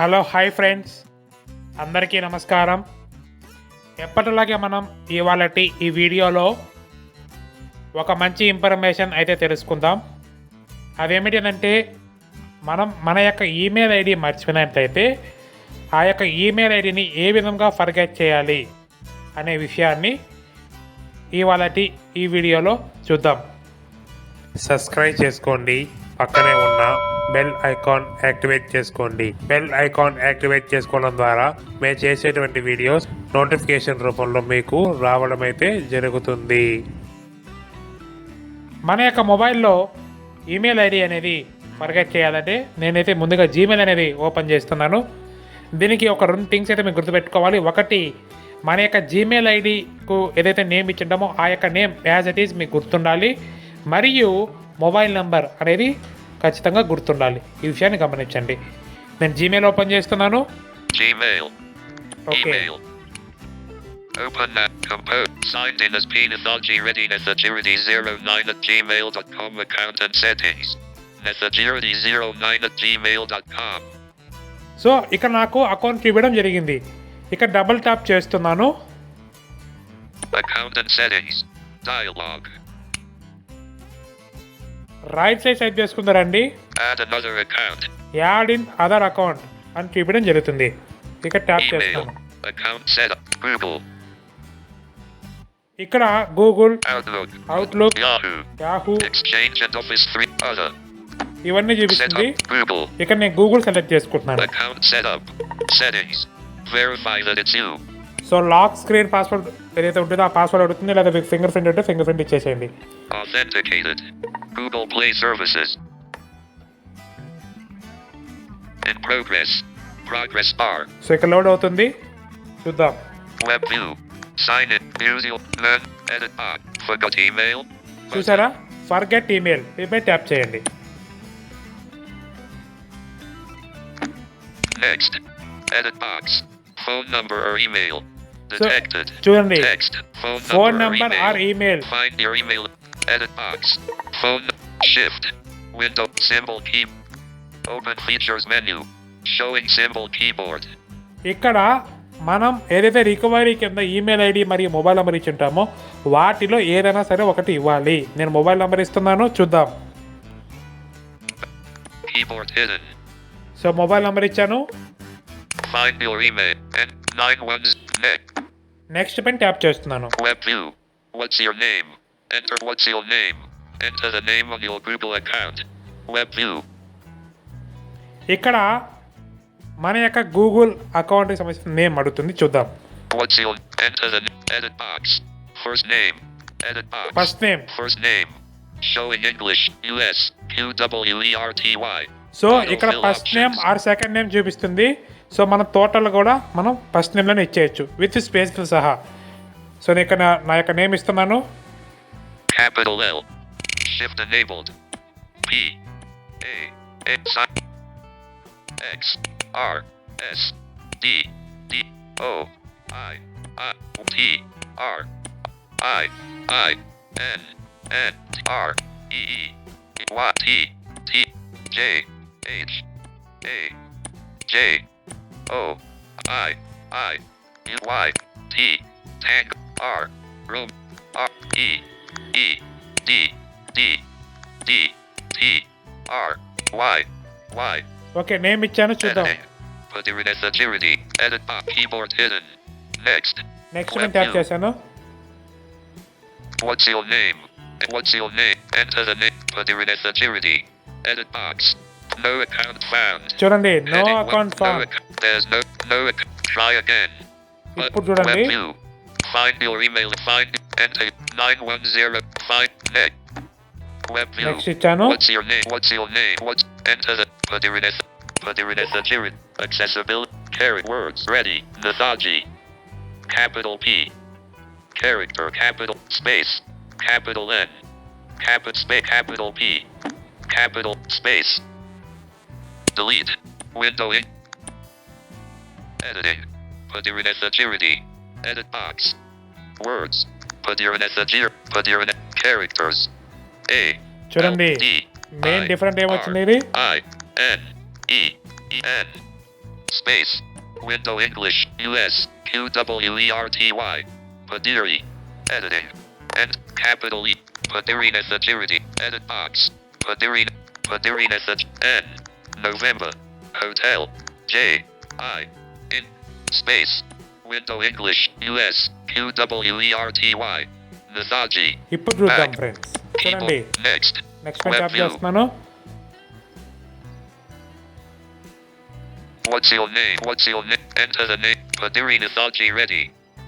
Hello hi friends. అందరికీ నమస్కారం. ఎప్పటిలాగే మనం ఇవాళటి ఈ వీడియోలో ఒక మంచి ఇన్ఫర్మేషన్ అయితే తెలుసుకుందాం. అదేమిటంటే మనం మన యొక్క ఈమెయిల్ ఐడి మర్చిపోయినట్లయితే ఆ యొక్క ఈమెయిల్ ఐడిని ఏ విధంగా ఫర్గెట్ చేయాలి అనే విషయాన్ని ఇవాళటి ఈ వీడియోలో చూద్దాం. సబ్స్క్రైబ్ చేసుకోండి. పక్కనే ఉన్న బెల్ ఐకాన్ యాక్టివేట్ చేసుకోండి. బెల్ ఐకాన్ యాక్టివేట్ చేసుకోవడం ద్వారా మేము చేసేటువంటి వీడియోస్ నోటిఫికేషన్ రూపంలో మీకు రావడం అయితే జరుగుతుంది. మన యొక్క మొబైల్లో ఈమెయిల్ ఐడి అనేది ఫర్గెట్ చేయాలంటే నేనైతే ముందుగా జీమెయిల్ అనేది ఓపెన్ చేస్తున్నాను. దీనికి ఒక రెండు థింగ్స్ అయితే మీరు గుర్తుపెట్టుకోవాలి. ఒకటి మన యొక్క జీమెయిల్ ఐడికు ఏదైతే నేమ్ ఇచ్చిండమో ఆ యొక్క నేమ్ యాజ్ ఇట్ ఈస్ మీకు గుర్తుండాలి. మరియు మొబైల్ నెంబర్ అనేది ఖచ్చితంగా గుర్తుండాలి ఈ విషయాన్ని గమనించండి నేను జీమెయిల్ ఓపెన్ చేస్తున్నాను. Okay. Open that. Compose. Signed in as Penatology Readiness Security 09 at gmail.com account and settings. Security 09 at gmail.com. So ఇక్కడ నాకు అకౌంట్ ఇవ్వడం జరిగింది ఇక్కడ డబుల్ ట్యాప్ చేస్తున్నాను Account and settings. Dialog. Right side set account. Add in other account అని చూపించడం జరుగుతుంది ఇక్కడ ట్యాప్. చేస్తాను. ఇక్కడ Google. Outlook. Yahoo Exchange and Office 3. Other. ఇవన్నీ చూపిస్తుంది. ఇక్కడ నేను గూగుల్ సెలెక్ట్ చేసుకుంటున్నాను. సో లాక్ స్క్రీన్ పాస్వర్డ్ ఏదైతే ఉంటుందో ఆ పాస్వర్డ్ అడుగుతుంది లేదా మీకు ఫింగర్ ప్రింట్ ఉంటే ఫింగర్ ప్రింట్ ఇచ్చేసేయండి. Google Play Services. In progress. Progress bar. So ఇక్కడ లోడ్ అవుతుంది చూద్దాం Web view. Sign in. Use your learn. Edit box. Forgot email. చూసారా ఫర్గెట్ ఈమెయిల్ దీనిపై ట్యాప్ చేయండి Next. Edit box. Phone number or email. So, Detected. చూడండి Text. Phone number, phone or number email. Or email Find your email. Edit box. Phone. Shift. Window. Symbol key. Open features menu. Showing symbol keyboard. ఇక్కడ మనం ఏదైతే recovery కింద email ID మరియు mobile number ఇచ్చి ఉంటామో వాటిలో ఏదైనా సరే ఒకటి ఇవ్వాలి నేను మొబైల్ నెంబర్ ఇస్తున్నాను చూద్దాం Keyboard hidden. So mobile number ఇచ్చాను Find your email. And nine ones next. Next పైన ట్యాప్ చేస్తున్నాను Enter the name on your Google account. Web view. ఇక్కడ మన యొక్క గూగుల్ అకౌంట్కి సంబంధించిన నేమ్ అడుగుతుంది చూద్దాం What's your enter the edit box. First name. Edit box. First name First name. Showing English. US. Q W E R T Y. So ఇక్కడ first name or second name చూపిస్తుంది so మన total కూడా మనం first నేమ్లోనే ఇచ్చేయచ్చు with స్పేస్తో సహా so నేను ఇక్కడ నా- నా యొక్క నేమ్ ఇస్తున్నాను Capital L. Shift enabled. P. A. X. I. X. R. S. D. D. O. I. I. T. R. I. I. N. N. R. E. E. Y. T. T. J. H. A. J. O. I. I. Y. T. Tag. R. Room. R. E. E. D. D. D. T. R. Y. Y. Okay name ఇచ్చాను చూద్దాం Editing. Put in as security. Edit box. Keyboard hidden. Next. Next నేను tap చేశాను What's your name? What's your name? Enter the name. Put in as security. Edit box. No account found. చూడండి no Heading one, account no form ac- There's no no. ac- Try again. But ఇప్పుడు చూడండి web view. Find your email. Find enter nine one zero. Find next. web view. Next channel. What's your name? What's your name? What's enter the Padirines Padirines Jirin accessibility carrot words. Ready. Nathaji capital P. Character. Capital. Space. Capital N. Capital space capital P. Capital. Space. Delete. Window in. Editing. Padirines agility edit box. Words. Padirines agility Padirines characters. A. చూడండి L, D, main I, different R, ఏమొచ్చింది ఇది I N E E N space. Window English, US, QWERTY. Padiri. Editing. And capital E. Padirina Security. Edit box. Padirina. Padirina Sec. N. November. Hotel. J. I. In. Space. Window English, US, QWERTY. Nasaji. ఇప్పుడు చూద్దాం Back. Friends చూడండి. Next Web tap. చేస్తున్నాను What's your name? What's your name? Enter the name. Padiri Nasaji ready.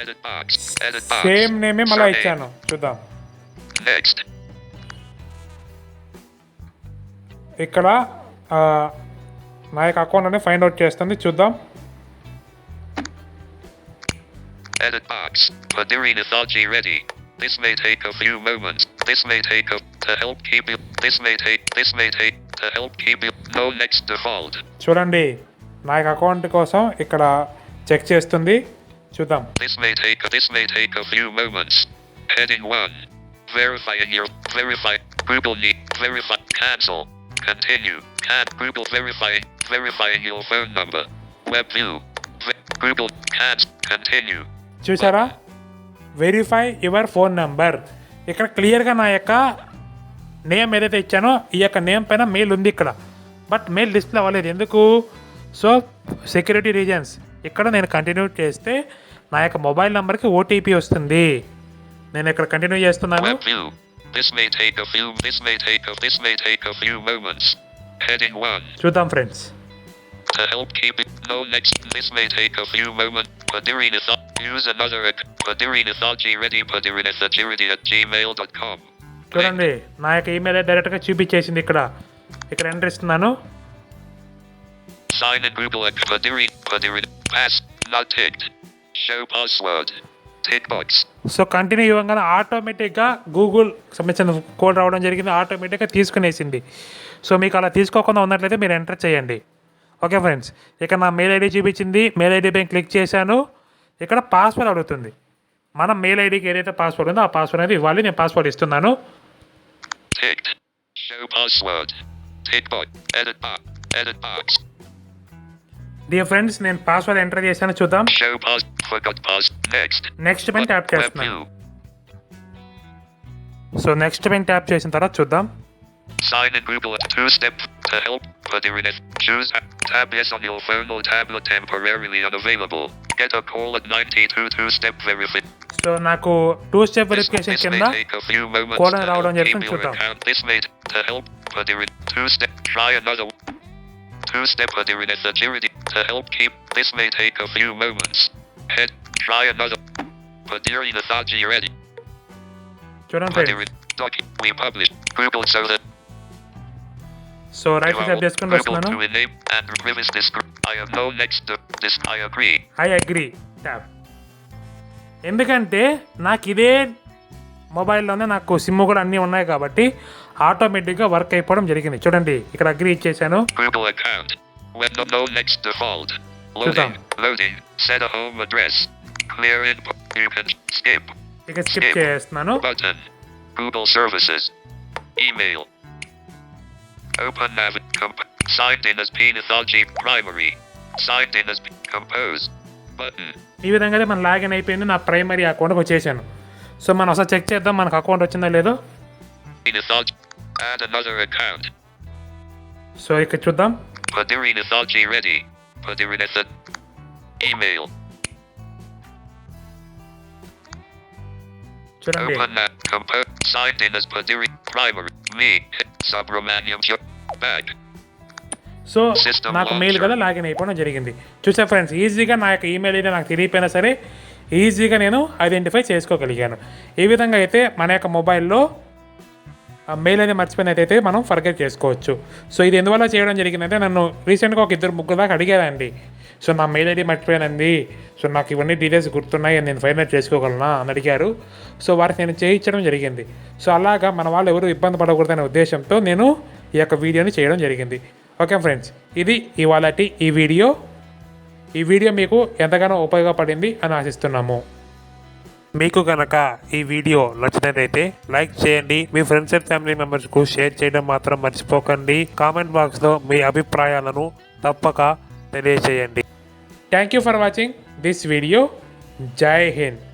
Edit box. Edit box. Same నేమే మళ్ళీ. ఇచ్చాను చూద్దాం Next. ఇక్కడ నా యొక్క అకౌంట్ అనేది ఫైండ్ అవుట్ చేస్తుంది చూద్దాం Edit box. Padiri Nasaji ready. This may take a few moments. This may take a to help keep you. This may take. This may take to help keep you. No next default. చూడండి నా యొక్క account కోసం ఇక్కడ check చేస్తుంది చూద్దాం This may take. This may take a few moments. Heading one. Verifying your. Verify. Google need. Verify. Cancel. Continue. Can Google verifying. Verifying your phone number. Web view. Ve- Google. Cancel. Continue. చూసారా verify your phone number ఇక్కడ క్లియర్గా నా యొక్క name ఏదైతే ఇచ్చానో ఈ యొక్క name పైన mail ఉంది ఇక్కడ. బట్ మెయిల్ డిస్ప్లే అవ్వలేదు. ఎందుకు? సో సెక్యూరిటీ రీజన్స్ ఇక్కడ నేను కంటిన్యూ చేస్తే నా యొక్క మొబైల్ నెంబర్కి ఓటీపీ వస్తుంది. నేను ఇక్కడ కంటిన్యూ చేస్తున్నాను. చూద్దాం friends To help keep it. No next. This may take a few moments. Padiri Nasa. Use another. ac- Padiri Nasaji ready. Padiri Nasajirity at gmail.com. చూడండి నా యొక్క ఈమెయిల్ డైరెక్ట్గా చూపించేసింది ఇక్కడ ఇక్కడ ఎంటర్ ఇస్తున్నాను Sign in Google at Padiri. Padiri. Pass. Not ticked. Show password. Tick box. So continue ఇవ్వగానే ఆటోమేటిక్గా Google సంబంధించిన కోడ్ రావడం జరిగింది ఆటోమేటిక్గా తీసుకునేసింది సో మీకు అలా తీసుకోకుండా ఉన్నట్లయితే మీరు ఎంటర్ చేయండి ఓకే ఫ్రెండ్స్ ఇక్కడ నా మెయిల్ ఐడి చూపించింది మెయిల్ ఐడి పైన క్లిక్ చేశాను. ఇక్కడ పాస్వర్డ్ అడుగుతుంది. మన మెయిల్ ఐడికి ఏదైతే పాస్వర్డ్ ఉందో ఆ పాస్వర్డ్ అనేది ఇవ్వాలి నేను పాస్వర్డ్ ఇస్తున్నాను. డియర్ ఫ్రెండ్స్ నేను పాస్వర్డ్ ఎంటర్ చేశాను చూద్దాం. నెక్స్ట్ పైన ట్యాప్ చేస్తున్నాను. సో నెక్స్ట్ పైన ట్యాప్ చేసిన తర్వాత చూద్దాం. Sign in Google two step help. Choose tab yes on your phone or tablet temporarily unavailable. Get a call at 92 two step verification. So నాకు two step This, verification this కింద may take a few moments Call to and help రావడం keep జరుగుతుంది your చూద్దాం. account. This may to help Padirin two step try another two step Padirinet security to help keep this may take a few moments. Head try another Padiri Nasaji ready. చూడండి friends Padirin doc we publish Google so that so right step చేసుకొని వస్తున్నాను I agree tap ఎందుకంటే నాకు ఇదే మొబైల్లోనే నాకు SIM కూడా అన్నీ ఉన్నాయి కాబట్టి ఆటోమేటిక్గా వర్క్ అయిపోవడం జరిగింది. చూడండి ఇక్కడ అగ్రీ ఇచ్చేసాను. ఇక స్కిప్ చేస్తున్నాను. Google services email Open nav. Comp- signed in as Penithology primary. Signed in as P- compose. Button. ఈ విధంగా అయితే మనం లాగిన్ అయిపోయింది నా ప్రైమరీ అకౌంట్కి వచ్చేసాను సో మనం ఒకసారి చెక్ చేద్దాం మనకు అకౌంట్ వచ్చిందో లేదో Penithology. Add another account. So ఇక్కడ చూద్దాం Padiri Nathaji ready. Padiri Natha. Email. చూడండి Open that. Compose. Signed in as Padiri. Primary. So నాకు మెయిల్. కదా లాగిన్ అయిపోవడం జరిగింది. చూసా ఫ్రెండ్స్ ఈజీగా నా యొక్క ఈమెయిల్ అయితే నాకు తెలియపోయినా సరే ఈజీగా నేను ఐడెంటిఫై చేసుకోగలిగాను. ఈ విధంగా అయితే మన యొక్క మొబైల్లో మెయిల్ అనేది మర్చిపోయినట్టయితే మనం ఫర్గెట్ చేసుకోవచ్చు. సో ఇది ఎందువల్ల చేయడం జరిగిందంటే నన్ను రీసెంట్గా ఒక ఇద్దరు ముగ్గురు దాకా అడిగారండి. సో నా మెయిల్ ఐడి మర్చిపోయానండి. సో నాకు ఇవన్నీ డీటెయిల్స్ గుర్తున్నాయి నేను ఫైనల్ చేసుకోగలనా అని అడిగారు. సో వారికి నేను చేయించడం జరిగింది. సో అలాగా మన వాళ్ళు ఎవరు ఇబ్బంది పడకూడదనే ఉద్దేశంతో నేను ఈ యొక్క వీడియోని చేయడం జరిగింది. ఓకే ఫ్రెండ్స్ ఇది ఇవాళ ఈ వీడియో. ఈ వీడియో మీకు ఎంతగానో ఉపయోగపడింది అని ఆశిస్తున్నాము. మీకు కనుక ఈ వీడియో నచ్చినట్లయితే లైక్ చేయండి. మీ ఫ్రెండ్స్ అండ్ ఫ్యామిలీ మెంబర్స్కు షేర్ చేయడం మాత్రం మర్చిపోకండి. కామెంట్ బాక్స్లో మీ అభిప్రాయాలను తప్పక తెలియజేయండి. Thank you for watching this video. Jai Hind.